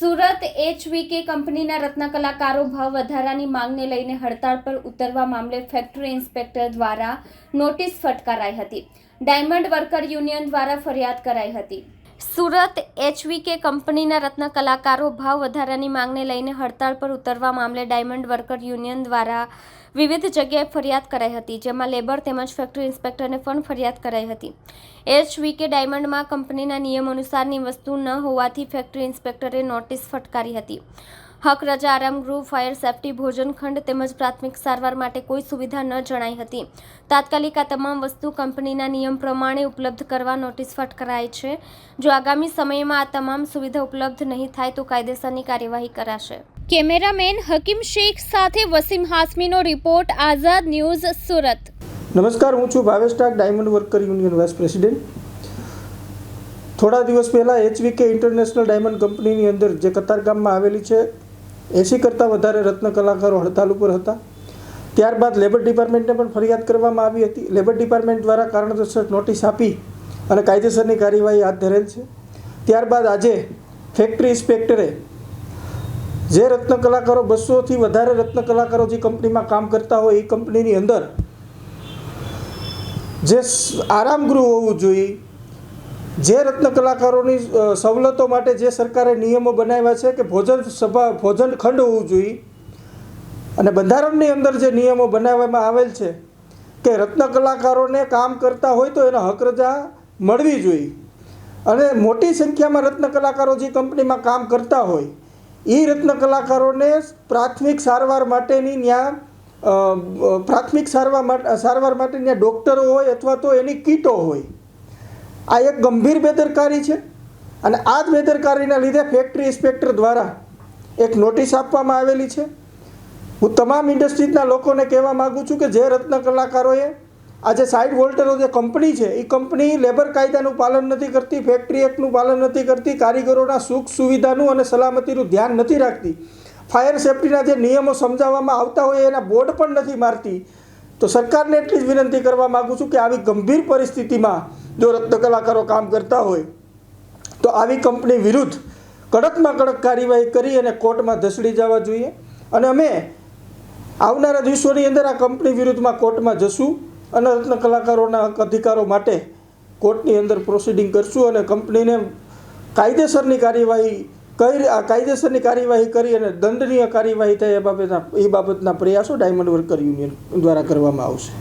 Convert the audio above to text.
Surat HVK કંપનીના રત્ન કલાકારો ભાવ વધારાની માંગને લઈને હડતાળ પર ઉતરવા મામલે ફેક્ટરી ઇન્સ્પેક્ટર દ્વારા નોટિસ ફટકારાઈ હતી. ડાયમંડ વર્કર યુનિયન દ્વારા ફરિયાદ કરાઈ હતી. સુરત એચવીકે કંપનીના રત્ન કલાકારો ભાવ વધારાની માંગને લઈને હડતાળ પર ઉતરવા મામલે ડાયમંડ વર્કર યુનિયન દ્વારા વિવિધ જગ્યાએ ફરિયાદ કરાઈ હતી, જેમાં લેબર તેમજ ફેક્ટરી ઇન્સ્પેક્ટરને પણ ફરિયાદ કરાઈ હતી. એચવીકે ડાયમંડમાં કંપનીના નિયમ અનુસારની વસ્તુ ન હોવાથી ફેક્ટરી ઇન્સ્પેક્ટરે નોટિસ ફટકારી હતી. હક રજા આરામ ગૃહ ફાયર સેફટી ભોજન ખંડ તેમજ પ્રાથમિક સારવાર માટે કોઈ સુવિધા ન જણાઈ હતી. તાત્કાલિક આ તમામ વસ્તુ કંપનીના નિયમ પ્રમાણે ઉપલબ્ધ કરવા નોટિસ ફટકારાઈ છે. જો આગામી સમયમાં આ તમામ સુવિધા ઉપલબ્ધ નહીં થાય તો કાયદેસરની કાર્યવાહી કરાશે. કેમેરામેન હકીમ શેખ સાથે વસીમ હાસમીનો રિપોર્ટ આઝાદ ન્યૂઝ સુરત. નમસ્કાર હું છું Bhavesh Tak diamond worker union vice president થોડા દિવસ પહેલાં એચવીકે ઇન્ટરનેશનલ ડાયમંડ કંપનીની અંદર જે કતારગામમાં આવેલી છે એંસી કરતાં વધારે રત્ન કલાકારો હડતાલ ઉપર હતા. ત્યારબાદ લેબર ડિપાર્ટમેન્ટને પણ ફરિયાદ કરવામાં આવી હતી. લેબર ડિપાર્ટમેન્ટ દ્વારા કારણદર્શક નોટિસ આપી અને કાયદેસરની કાર્યવાહી હાથ ધરેલ છે. ત્યારબાદ આજે ફેક્ટરી ઇન્સ્પેક્ટરે જે રત્ન કલાકારો બસોથી વધારે રત્ન કલાકારો જે કંપનીમાં કામ કરતા હોય, એ કંપનીની અંદર જે આરામગૃહ હોવું જોઈએ જે રત્ન કલાકારોની સવલતો માટે જે સરકારે નિયમો બનાવ્યા છે કે ભોજન સભા, ભોજન ખંડ હોવું જોઈએ, અને બંધારણની અંદર જે નિયમો બનાવવામાં આવેલ છે કે રત્ન કલાકારોને કામ કરતા હોય તો એને હક રજા મળવી જોઈએ. અને મોટી સંખ્યામાં રત્ન કલાકારો જે કંપનીમાં કામ કરતા હોય એ રત્ન કલાકારોને પ્રાથમિક સારવાર માટેની ત્યાં પ્રાથમિક સારવાર સારવાર માટે ત્યાં ડૉક્ટરો હોય અથવા તો એની કીટો હોય આ એક ગંભીર બેદરકારી છે અને આ જ બેદરકારીના લીધે ફેક્ટરી ઇન્સ્પેક્ટર દ્વારા એક નોટિસ આપવામાં આવેલી છે. હું તમામ ઇન્ડસ્ટ્રીઝના લોકોને કહેવા માગું છું કે જે રત્ન કલાકારોએ આજે સાઇડ વોલ્ટરો જે કંપની છે એ કંપની લેબર કાયદાનું પાલન નથી કરતી ફેક્ટરી એક્ટનું પાલન નથી કરતી, કારીગરોના સુખ સુવિધાનું અને સલામતીનું ધ્યાન નથી રાખતી. ફાયર સેફટીના જે નિયમો સમજાવવામાં આવતા હોય એના બોર્ડ પણ નથી મારતી. તો સરકારને એટલી જ વિનંતી કરવા માગું છું કે આવી ગંભીર પરિસ્થિતિમાં જો રત્ન કલાકારો કામ કરતા હોય, તો આવી કંપની વિરુદ્ધ કડકમાં કડક કાર્યવાહી કરી અને કોર્ટમાં ધસડી જવા જોઈએ. અને અમે આવનારા દિવસોની અંદર આ કંપની વિરુદ્ધમાં કોર્ટમાં જશું અને રત્ન કલાકારોના હક અધિકારો માટે કોર્ટની અંદર પ્રોસિડિંગ કરશું અને કંપનીને કાયદેસરની કાર્યવાહી કઈ આ કાયદેસરની કાર્યવાહી કરી અને દંડનીય કાર્યવાહી થાય એ બાબતના એ બાબતના પ્રયાસો ડાયમંડ વર્કર યુનિયન દ્વારા કરવામાં આવશે.